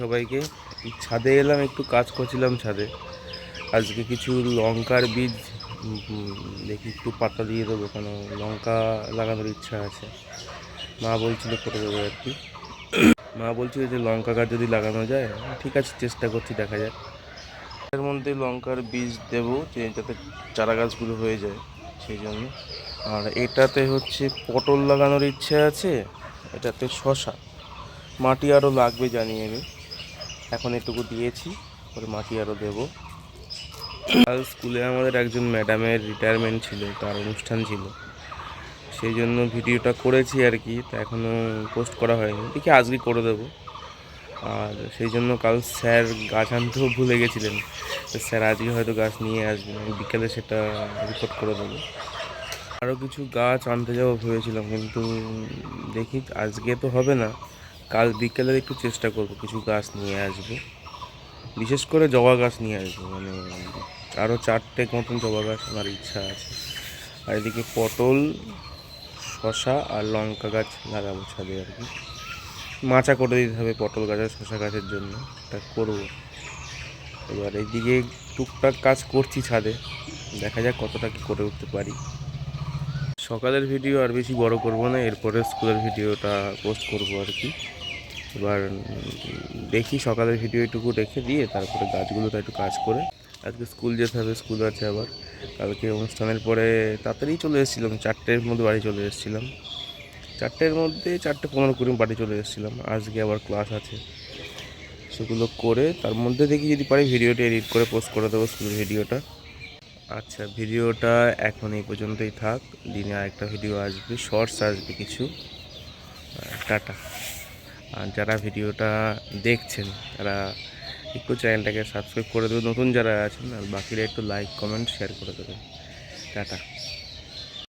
সবাইকে। ছাদে এলাম, একটু কাজ করছিলাম ছাদে। আজকে কিছু লঙ্কার বীজ দেখি একটু পাতা দিয়ে দেবো, কেন লঙ্কা লাগানোর ইচ্ছা আছে। মা বলছিল করে দেবো আর কি মা বলছিল যে লঙ্কা গাছ যদি লাগানো যায়, ঠিক আছে, চেষ্টা করছি, দেখা যাক। এর মধ্যে লঙ্কার বীজ দেবো, যে যাতে চারা গাছগুলো হয়ে যায়, সেই জন্য। আর এটাতে হচ্ছে পটল লাগানোর ইচ্ছে আছে, এটাতে শশা মাটি আরও লাগবে জানি আমি। এখন এটুকু দিয়েছি পরে মাটি আরও দেবো। কাল স্কুলে আমাদের একজন ম্যাডামের রিটায়ারমেন্ট ছিল, তার অনুষ্ঠান ছিল। সেই জন্য ভিডিওটা করেছি আর কি, তা এখনও পোস্ট করা হয়নি। দেখি আজকে করে দেবো। আর সেই জন্য কাল স্যার গাছ আনতেও ভুলে গেছিলেন। স্যার আজকে হয়তো গাছ নিয়ে আসবেন বিকেলে সেটা রিপোর্ট করে দেবো। আরও কিছু গাছ আনতে যাব ভেবেছিলাম, কিন্তু দেখি আজকে তো হবে না। কাল বিকেলে একটু চেষ্টা করব, কিছু গাছ নিয়ে আসব। বিশেষ করে জবা গাছ নিয়ে আসব মানে আরও চারটে মতন জবা গাছ আমার ইচ্ছা আছে। আর এদিকে পটল শশা আর লঙ্কা গাছ লাগাবো ছাদে আর কি। মাচা করে দিতে হবে পটল গাছ আর শশা গাছের জন্য এটা করব। এবার এইদিকে টুকটাক কাজ করছি ছাদে, দেখা যাক কতটা কি করে উঠতে পারি। সকালের ভিডিও আর বেশি বড় করব না এরপরে স্কুলের ভিডিওটা পোস্ট করব আর কি। এবার দেখি সকালের ভিডিও একটুকু রেখে দিয়ে তারপরে গাছগুলোতে একটু কাজ করে। আজকে স্কুল যেতে হবে, স্কুল আছে আবার। কালকে অনুষ্ঠানের পরে তাড়াতাড়ি চলে এসেছিলাম, চারটের মধ্যে বাড়ি চলে এসেছিলাম। চারটের মধ্যে চারটে পনেরো কুড়ি বাড়ি চলে এসেছিলাম। আজকে আবার ক্লাস আছে। সেগুলো করে তার মধ্যে দেখি যদি পারি ভিডিওটা এডিট করে পোস্ট করে দেবো স্কুলের ভিডিওটা। আচ্ছা ভিডিওটা এখন এই পর্যন্তই থাক। দিনে আরেকটা ভিডিও আসবে, শর্টস আসবে কিছু। টাটা। আর যারা ভিডিওটা দেখছেন, তারা একটু চ্যানেলটাকে সাবস্ক্রাইব করে দেবে। নতুন যারা আছেন, আর বাকিরা একটু লাইক কমেন্ট শেয়ার করে দেবেন টাটা।